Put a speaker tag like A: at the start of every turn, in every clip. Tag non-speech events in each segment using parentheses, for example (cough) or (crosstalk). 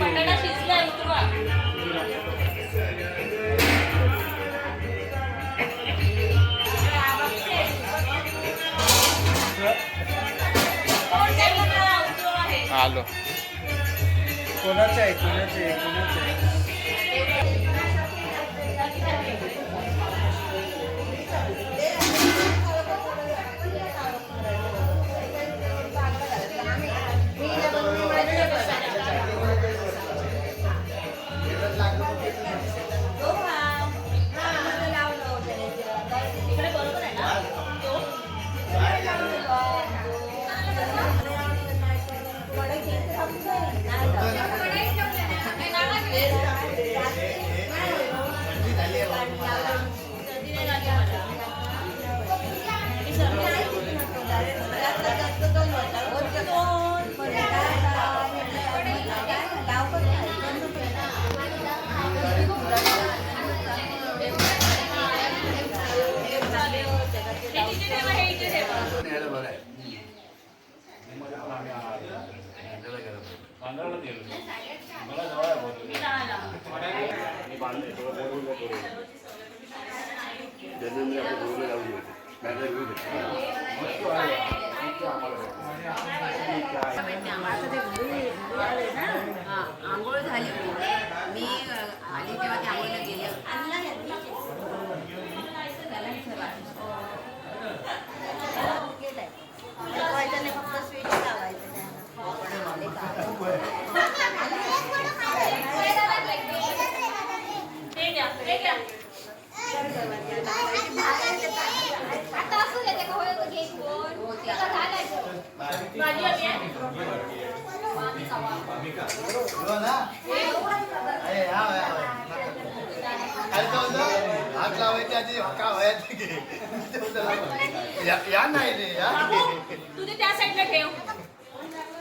A: बटाटा शिजलाय उतरवा.
B: आलो.
C: कोणाचं आहे? कोणाचं आहे? कोणाचं आहे?
D: आंघोळ झाली मी आली तेव्हा त्या आंघोळीला गेले
A: हे घ्या हे घ्या भाजी हवी आहे
E: हात लावायच्या आधी का व्हायचं की? या- या नाही रे या
A: बाबू तू ते त्या साईडला ठेव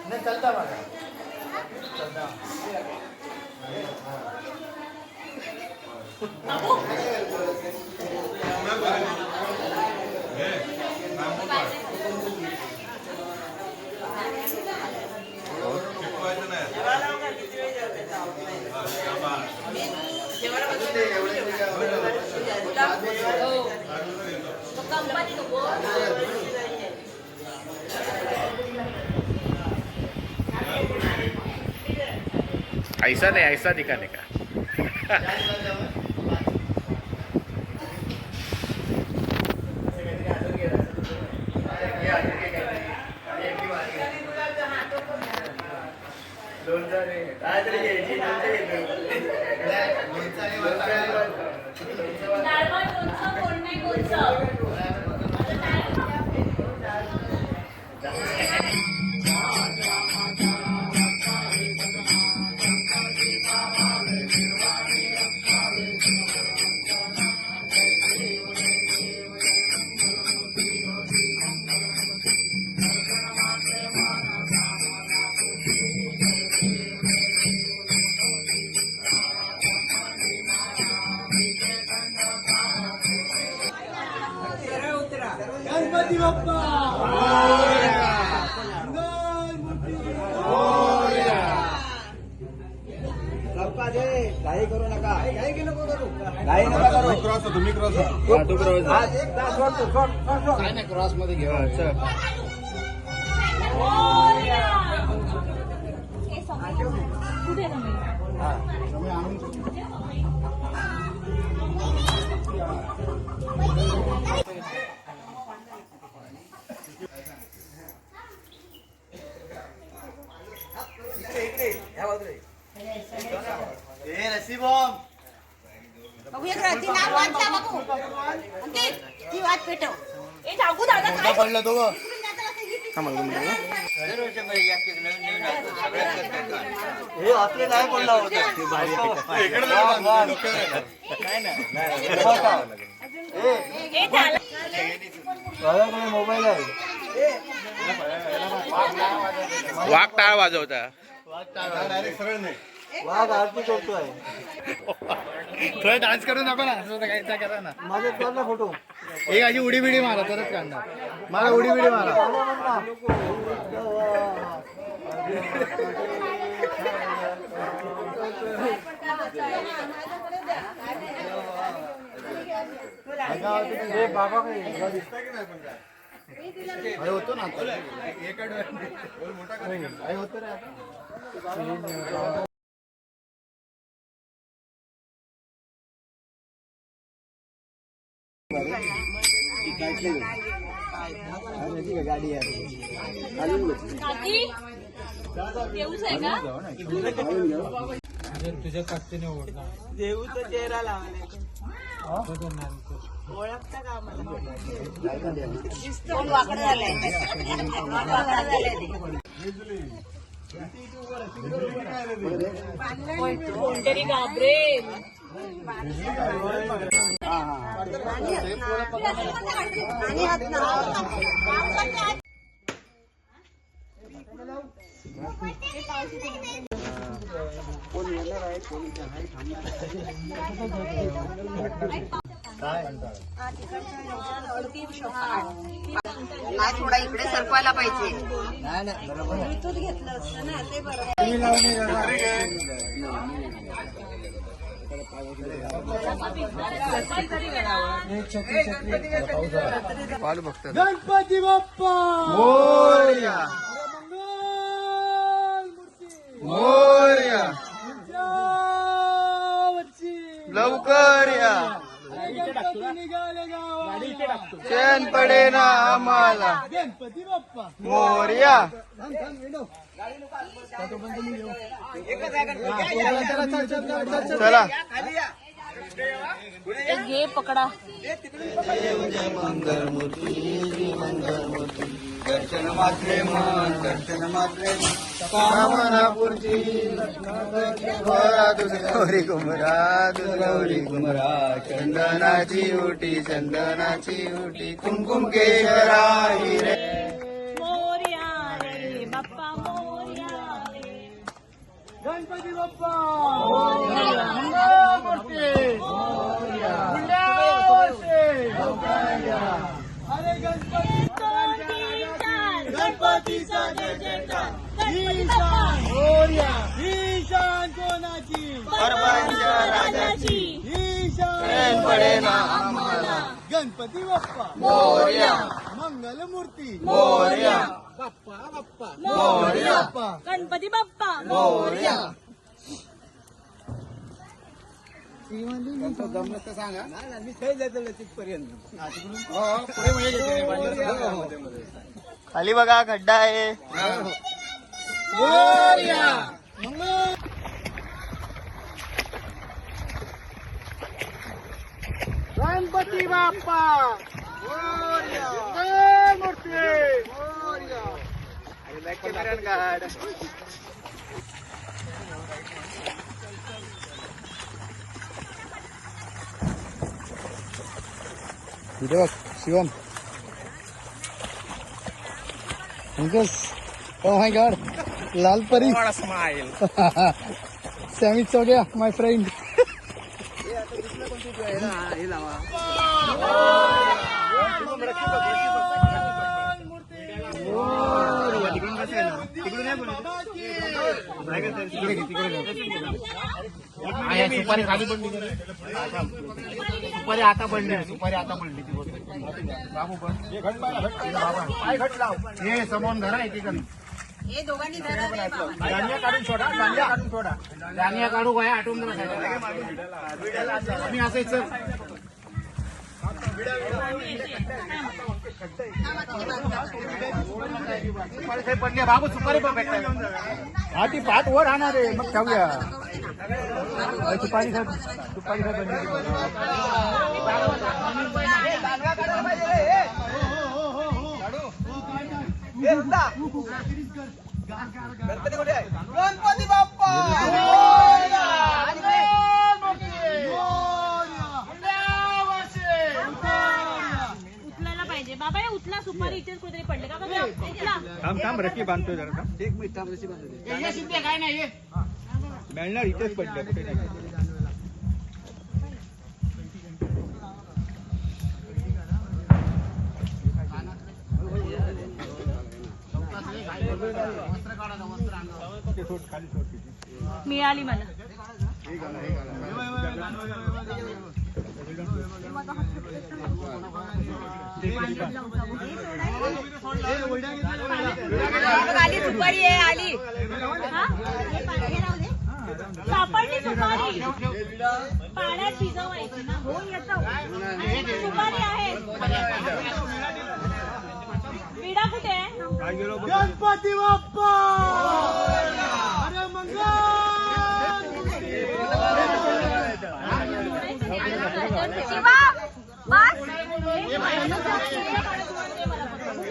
E: नाही चलता बघा चलता
A: बाबू तो कंपनी नको
B: ऐसा नाही ऐसा दिखाने का। (laughs)
A: लोणचं कोण नाही लोणचं
B: क्रॉसमध्ये घेऊ
A: कुठे रमेश
E: ए नसीबम
D: बघू एक ती नाव वाचला बघू अंकित ती वाच पेटव
A: ए जागू दादा काय
E: पडलं तो हे. आपले नाही पडला होता.
A: ए त्याला
E: मोबाईल आहे.
B: वाघ टाळ वाजवता.
E: डायरेक्ट सरळ नाही
F: वाघ आरती करतोय.
B: थोडा डान्स करू नको ना. करा ना.
F: माझे काढ ना फोटो.
B: एक अशी उडी बिडी मारा तरच काढणार. मला उडी बिडी मारा.
F: बाबा
B: अरे होतो ना. अरे होतो रे
F: गाडी
E: तुझ्या काकतीने ओढला.
D: देऊचा चेहरा लावलाय. ओळखता का आम्हाला? कोण वाकडं झालंय वाकडं झालंय ते.
C: कोणतरी
D: नाही थोडा इकडे सरकवायला पाहिजे. इथून घेतलं असतं ना ते बरं
B: पाल बघतो
F: गणपती बाप्पा
B: मोरया मोरया लवकर या चैन पडे ना आम्हाला।
F: गणपती बाप्पा
B: मोरया। चला।
C: घे पकडा.
B: दर्शन मात्रे मन दर्शन मात्रे कामनापूर्ती गौरी कुमरा गौरी कुमरा चंदनाची उटी चंदनाची उटी कुमकुम केशरा हिरे
C: मोर्या रे बाप्पा मोर्या रे.
F: गणपती बाप्पा अरे गणपती
C: गणपतीचा जय जयकार गणपती बाप्पा
F: मोरया ईशान कोणाची
B: परमांच्या
C: राजाची
F: ईशान
B: चैन पडे ना आम्हाला
F: गणपती बाप्पा.
B: मोरया.
F: मंगलमूर्ती.
B: मोरया.
F: बाप्पा बाप्पा.
C: मोरया.
F: बाप्पा.
C: गणपती बाप्पा.
B: मोरया.
F: सांगा. मी काही जातो तिथपर्यंत
B: खाली बघा खड्डा आहे.
F: गणपती बाप्पा मूर्ती
B: इथे बघ शिवम अंकुश ओ माय गॉड लाल परी स्माइल सॅमी चौड्या माय फ्रेंड हे लावा सुपारी खाली पडली सुपारी आता पडली सुपारी आता पडली ती बाबू पण हे समोर धरा आहे तिकडे
D: हे दोघांनी.
B: धान्य काढून सोडा धान्य काढून सोडा धान्य काढू काय आठवून मी असं इच्छा पडली. बाबू सुपारी पण भेटत हा ती पाठ वर राहणार आहे मग ठेवूया सुपारी साहेब सुपारी साहेब
F: गणपती बाप्पा
C: उचलायला पाहिजे. बाबा हे उचला सुपारी इथेच कुठेतरी पडले का?
E: थांब थांब रकी बांधतोय जरा थांब.
F: एक मिनिट थांब, रशी बांधू दे.
B: काय नाही
G: मिळणार इथेच पडलं कुठे
C: मिळाली मला.
D: आली दुपारी आहे आली.
C: सापडली सुपारी पाण्यात भिजवायची ना. हो येतो. सुपारी आहे
G: काय गेलो बघ.
D: शिवा बस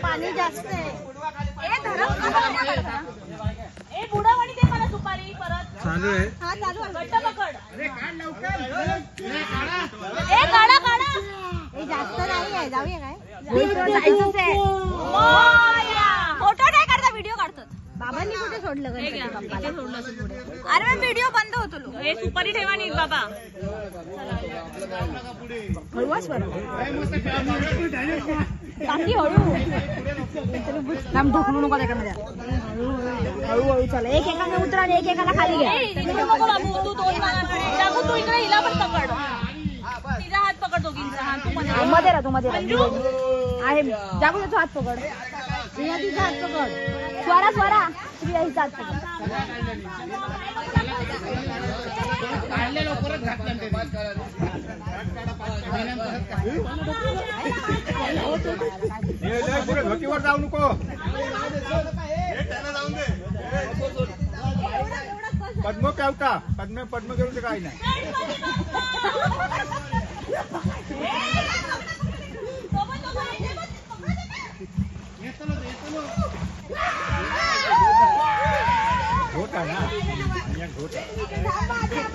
C: पाणी जास्त आहे. बुडावाडी दे मला सुपारी परत.
G: चालू आहे.
C: हा चालू आहे. घट्ट पकड. ए काढा काढा.
A: जास्त नाही आहे. जाऊया काय?
D: जायचंच आहे. फोटो नाही काढता व्हिडिओ काढतात.
A: बाबांनी कुठे सोडलं गणपती
C: सोडलं.
D: अरे मग व्हिडिओ बंद होतो लोक
C: हे सुपारी ठेवा नीट बाबा.
A: हळूच बरं काकी हळू. थांब ढकलू नका त्याच्यामध्ये. हळू हळू चला. एक एकाने उतरा आणि एक एकाला खाली घ्या.
C: ए, इकडे नको बाबू तू दोन मागाकडे जागू तू इकडे हिला पण पकड. तिचा हात पकड दोघींचा. हात तू पण
A: हा, मध्ये राहा तू मध्ये राहा. आहे जागू दे तू हात पकड. श्रेया तिचा हात पकड. स्वरा हात पकड
G: हे धोतीवर जाऊ नको पद्म केवता पद्म पद्म घेऊन काही नाही. होता ना या होता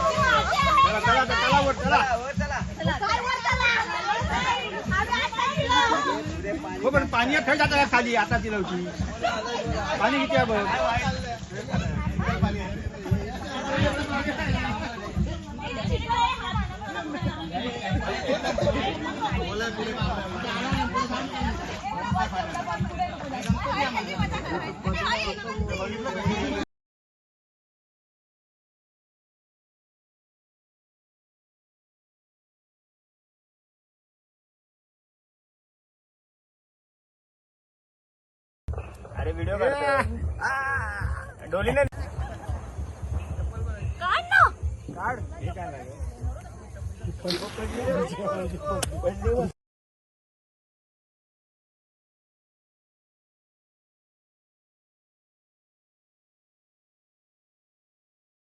G: चला चला आता चला वर चला हो पण पाणी थंड जाता खाली आता ती लवची पाणी किती आहे बघ अरे व्हिडिओ डोलीने
C: काढ ना
G: काढ हे काय लागेल